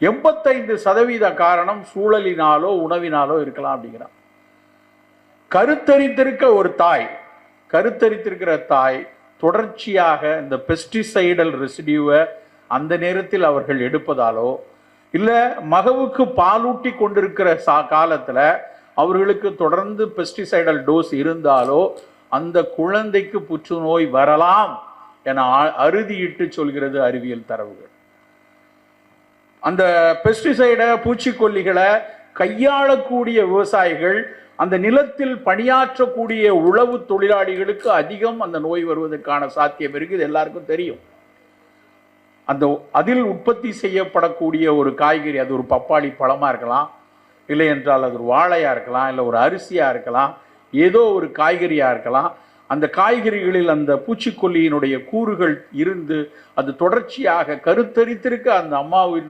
எண்பத்தைந்து சதவீத காரணம் சூழலினாலோ உணவினாலோ இருக்கலாம் அப்படிங்கிறான். கருத்தரித்திருக்க ஒரு தாய் கருத்தரித்திருக்கிற தாய் தொடர்ச்சியாக இந்த பெஸ்டிசைடல் ரெசிடியூவை அந்த நேரத்தில் அவர்கள் எடுப்பதாலோ இல்லை மகவுக்கு பாலூட்டி கொண்டிருக்கிற சா காலத்தில் அவர்களுக்கு தொடர்ந்து பெஸ்டிசைடல் டோஸ் இருந்தாலோ அந்த குழந்தைக்கு புற்றுநோய் வரலாம் என அறுதியிட்டு சொல்கிறது அறிவியல் தரவுகள். அந்த பெஸ்டிசைடை பூச்சிக்கொல்லிகளை கையாளக்கூடிய விவசாயிகள் அந்த நிலத்தில் பணியாற்றக்கூடிய உழவு தொழிலாளிகளுக்கு அதிகம் அந்த நோய் வருவதற்கான சாத்தியம் இருக்குது எல்லாருக்கும் தெரியும். அந்த அதில் உற்பத்தி செய்யப்படக்கூடிய ஒரு காய்கறி அது ஒரு பப்பாளி பழமாக இருக்கலாம் இல்லை என்றால் அது ஒரு வாழையாக இருக்கலாம் இல்லை ஒரு அரிசியாக இருக்கலாம் ஏதோ ஒரு காய்கறியாக இருக்கலாம் அந்த காய்கறிகளில் அந்த பூச்சிக்கொல்லியினுடைய கூறுகள் இருந்து அது தொடர்ச்சியாக கருத்தரித்திருக்க அந்த அம்மாவின்